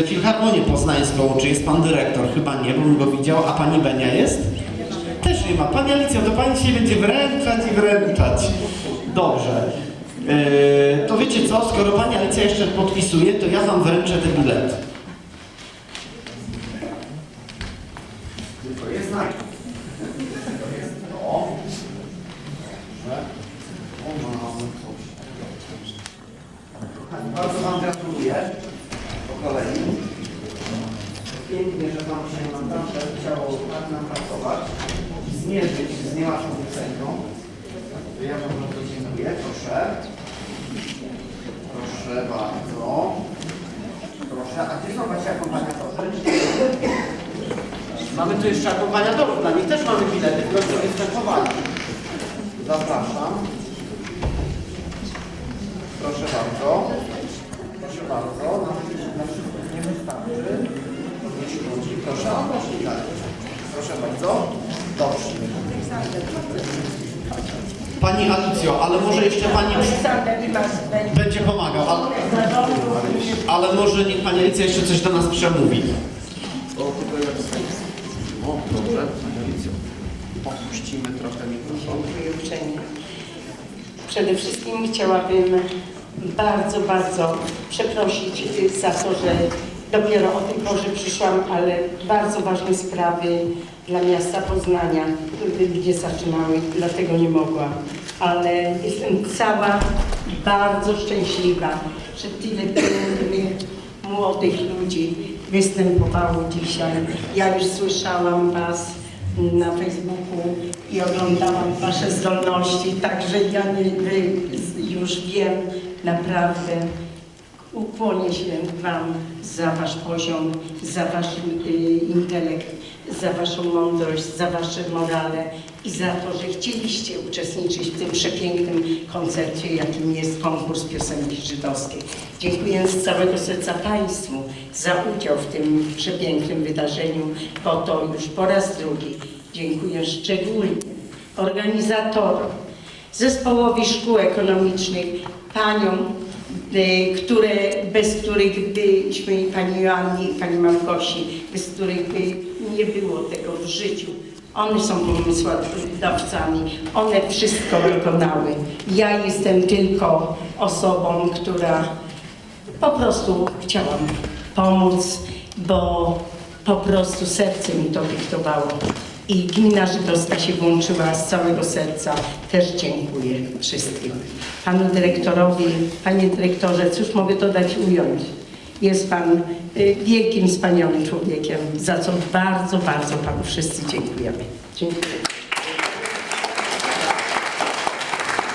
y, Filharmonię Poznańską. Czy jest pan dyrektor? Chyba nie, bym go widział. A pani Benia jest? Też nie ma. Pani Alicjo, to pani się będzie wręczać i wręczać. Dobrze. Yy, to wiecie co, skoro pani Alicja jeszcze podpisuje, to ja wam wręczę te bilety. Tylko jest znak. To jest to. Bardzo wam gratuluję. Pięknie, że wam się naprawdę chciało tak napracować i zmierzyć z niełatwą oceną. To ja wam bardzo dziękuję. Proszę. Proszę bardzo. Proszę. A gdzie są wasi akompaniatorzy? Mamy tu jeszcze akompaniatorów, dla nich też mamy bilety, w końcu. Zapraszam. Proszę bardzo. Proszę bardzo. Na, na wszystko nie wystarczy. Jeśli chodzi, proszę. Proszę bardzo. Dobrze. Pani Alicjo, ale może jeszcze Pani będzie pomagał, ale, ale może niech Pani Alicja jeszcze coś do nas przemówi. O, tylko ja O, dobrze, Pani Alicjo. Opuścimy trochę mikrofon. Przede wszystkim chciałabym bardzo, bardzo przeprosić za to, że dopiero o tej porze przyszłam, ale bardzo ważne sprawy dla miasta Poznania, gdzie zaczynały, dlatego nie mogłam. Ale jestem cała bardzo szczęśliwa, że tyle pięknych, młodych ludzi występowało dzisiaj. Ja już słyszałam Was na Facebooku i oglądałam Wasze zdolności, także ja nie, już wiem naprawdę, ukłonię się Wam za Wasz poziom, za Wasz y, intelekt, za Waszą mądrość, za Wasze morale i za to, że chcieliście uczestniczyć w tym przepięknym koncercie, jakim jest konkurs piosenki żydowskiej. Dziękuję z całego serca Państwu za udział w tym przepięknym wydarzeniu, bo to już po raz drugi. Dziękuję szczególnie organizatorom, zespołowi szkół ekonomicznych, paniom, które, bez których byśmy, pani Joannie i pani Małgosi, bez których by nie było tego w życiu. One są pomysłodawcami, one wszystko wykonały. Ja jestem tylko osobą, która po prostu chciałam pomóc, bo po prostu serce mi to dyktowało. I gmina żydowska się włączyła z całego serca. Też dziękuję wszystkim. Panu dyrektorowi, panie dyrektorze, cóż mogę dodać, ująć. Jest pan y, wielkim, wspaniałym człowiekiem, za co bardzo, bardzo panu wszyscy dziękujemy. Dziękuję.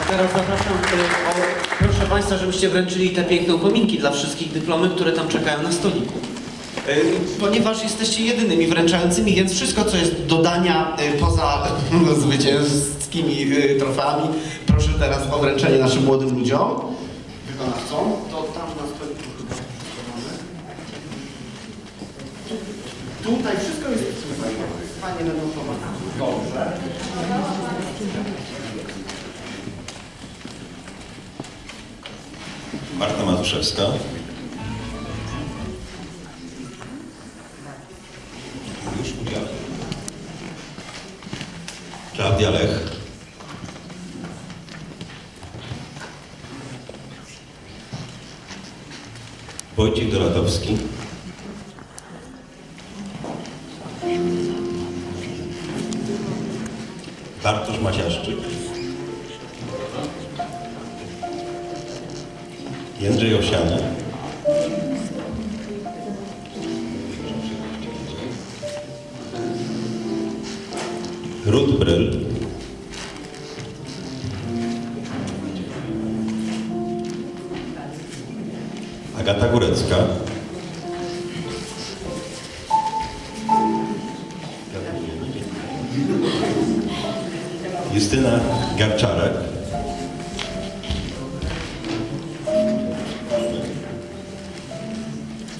A teraz zapraszam, y, proszę Państwa, żebyście wręczyli te piękne upominki dla wszystkich dyplomy, które tam czekają na stoliku. Y, Ponieważ jesteście jedynymi wręczającymi, więc wszystko, co jest dodania y, poza zwycięskimi y, trofeami, proszę teraz o wręczenie naszym młodym ludziom, wykonawcom. To tam na stoliku chyba mamy. Tutaj wszystko jest. Panie będą pomagać. Dobrze. Marta Matuszewska. Udział. Klaudia Lech. Wojciech Doradowski. Bartosz Maciaszczyk. Jędrzej Osiana. Ruth Bryl. Agata Górecka. Justyna Garczarek.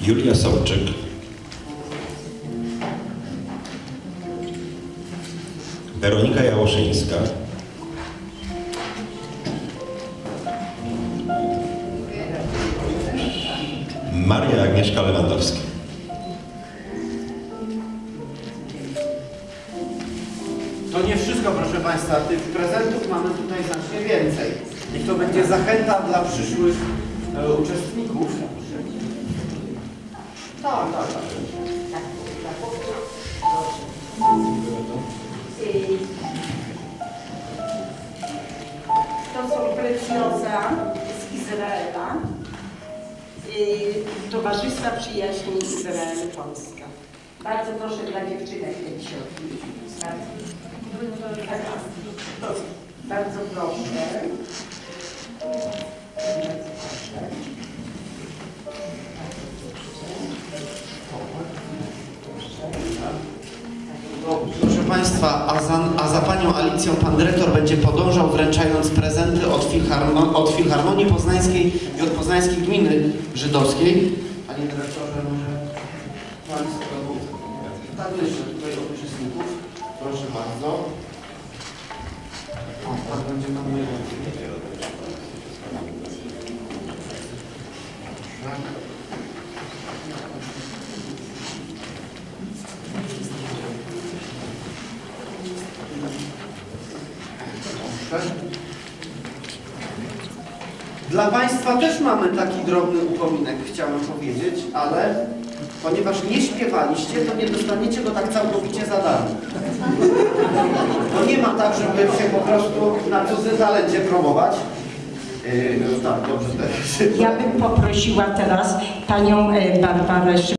Julia Sobczyk. Weronika Jałoszyńska. Maria Agnieszka Lewandowska. To nie wszystko, proszę Państwa. Tych prezentów mamy tutaj znacznie więcej. I to będzie zachęta dla przyszłych e, uczestników. Tak, tak, tak. Towarzystwa Przyjaźni Izrael-Polska. Bardzo proszę dla dziewczynek środki. Bardzo, proszę. Proszę Państwa, a za, a za Panią Alicją Pan Dyrektor będzie podążał wręczając prezenty od Filharmonii Poznańskiej i od Poznańskiej Gminy Żydowskiej. Panie Dyrektorze, może Pan jeszcze tutaj od uczestników. Proszę bardzo. O, Pan będzie Pan moje Dla Państwa też mamy taki drobny upominek, chciałem powiedzieć, ale ponieważ nie śpiewaliście, to nie dostaniecie go tak całkowicie za darmo. To nie ma tak, żeby się po prostu na cudzym talencie promować. Yy, no tak, dobrze teraz. Ja bym poprosiła teraz panią e, Barbarę